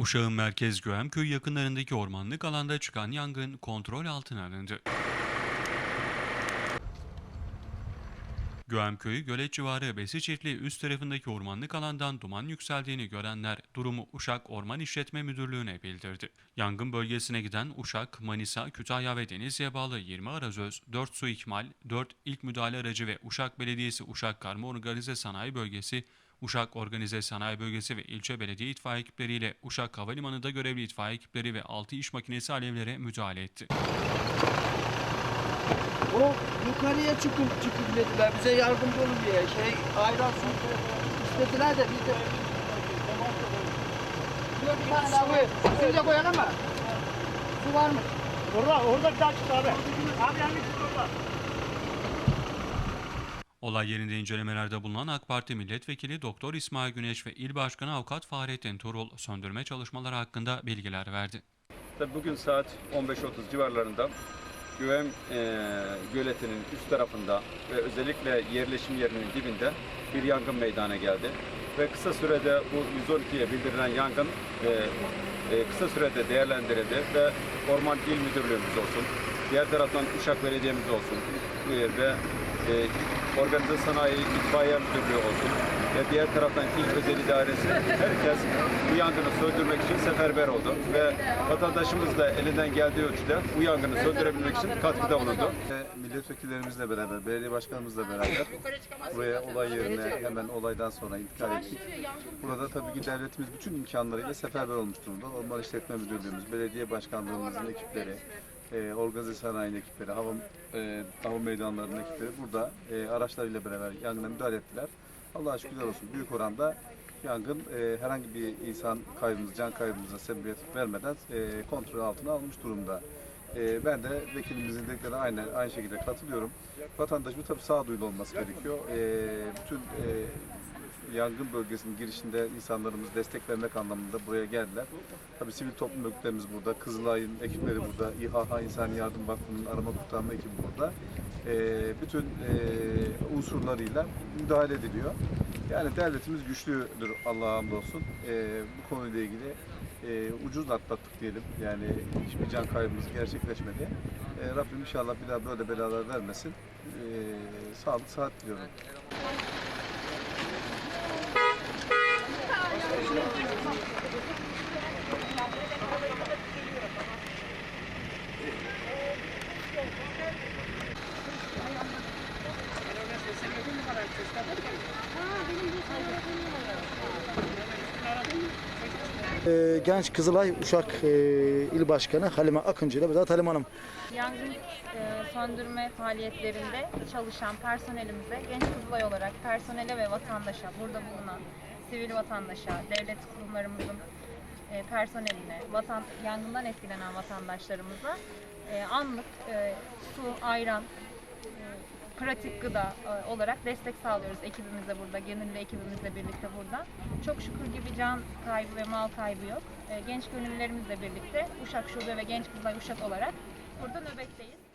Uşak'ın merkez Göğemköy yakınlarındaki ormanlık alanda çıkan yangın kontrol altına alındı. Göğemköy, Gölet civarı Besi Çiftliği üst tarafındaki ormanlık alandan duman yükseldiğini görenler durumu Uşak Orman İşletme Müdürlüğü'ne bildirdi. Yangın bölgesine giden Uşak, Manisa, Kütahya ve Denizli'ye bağlı 20 arazöz, 4 su ikmal, 4 ilk müdahale aracı ve Uşak Belediyesi Uşak Karma Organize Sanayi Bölgesi, Uşak Organize Sanayi Bölgesi ve ilçe belediye itfaiye ekipleriyle Uşak Havalimanı'nda görevli itfaiye ekipleri ve 6 iş makinesi alevlere müdahale etti. O yukarıya çıkın çıkın dediler. Bize yardımcı olun diye. Şey ayran su istediler de biz de. Şuraya bir tane daha koy. Siz de koyalım mı? Su var mı? Orada, orada bir daha çıktı abi. Abi yanlış orada. Olay yerinde incelemelerde bulunan AK Parti Milletvekili Doktor İsmail Güneş ve İl Başkanı Avukat Fahrettin Turul söndürme çalışmaları hakkında bilgiler verdi. Tabii bugün saat 15.30 civarlarında Güvem e, göletinin üst tarafında ve özellikle yerleşim yerinin dibinde bir yangın meydana geldi. Ve kısa sürede bu 112'ye bildirilen yangın e, e, kısa sürede değerlendirildi ve Orman İl Müdürlüğümüz olsun, diğer taraftan Uşak Belediye'miz olsun e, ve e, Organize Sanayi İtfaiye Müdürlüğü olsun ve diğer taraftan İl Özel İdaresi herkes bu yangını söndürmek için seferber oldu ve vatandaşımız da elinden geldiği ölçüde bu yangını söndürebilmek için katkıda bulundu. Ve Milletvekillerimizle beraber, belediye başkanımızla beraber buraya olay yerine hemen olaydan sonra intikal ettik. Burada tabii ki devletimiz bütün imkanlarıyla seferber olmuş durumda. Orman İşletme Müdürlüğümüz, belediye başkanlığımızın ekipleri, e, organize sanayi ekipleri, hava, e, hava meydanlarının ekipleri burada e, araçlarıyla beraber yangına müdahale ettiler. Allah'a şükürler olsun büyük oranda yangın e, herhangi bir insan kaybımız, can kaybımıza sebebiyet vermeden e, kontrol altına almış durumda. E, ben de vekilimizin dediklerine aynı, aynı şekilde katılıyorum. Vatandaşımız tabii sağduyulu olması gerekiyor. E, bütün e, yangın bölgesinin girişinde insanlarımız destek vermek anlamında buraya geldiler. Tabii sivil toplum örgütlerimiz burada, Kızılay'ın ekipleri burada, İHA İnsan Yardım Vakfı'nın arama kurtarma ekibi burada. E, bütün e, unsurlarıyla müdahale ediliyor. Yani devletimiz güçlüdür Allah'a hamdolsun. E, bu konuyla ilgili e, ucuz atlattık diyelim. Yani hiçbir can kaybımız gerçekleşmedi. E, Rabbim inşallah bir daha böyle belalar vermesin. E, sağlık, sıhhat diliyorum. Genç Kızılay Uşak e, İl Başkanı Halime Akıncı ile Vedat Halim Hanım. Yangın e, söndürme faaliyetlerinde çalışan personelimize Genç Kızılay olarak personele ve vatandaşa, burada bulunan sivil vatandaşa, devlet kurumlarımızın e, personeline, vatan, yangından etkilenen vatandaşlarımıza e, anlık e, su, ayran, e, pratik gıda e, olarak destek sağlıyoruz ekibimizle burada, gönüllü ekibimizle birlikte burada. Çok şükür ki bir can kaybı ve mal kaybı yok. E, genç gönüllülerimizle birlikte Uşak Şube ve Genç Kızılay Uşak olarak burada nöbetteyiz.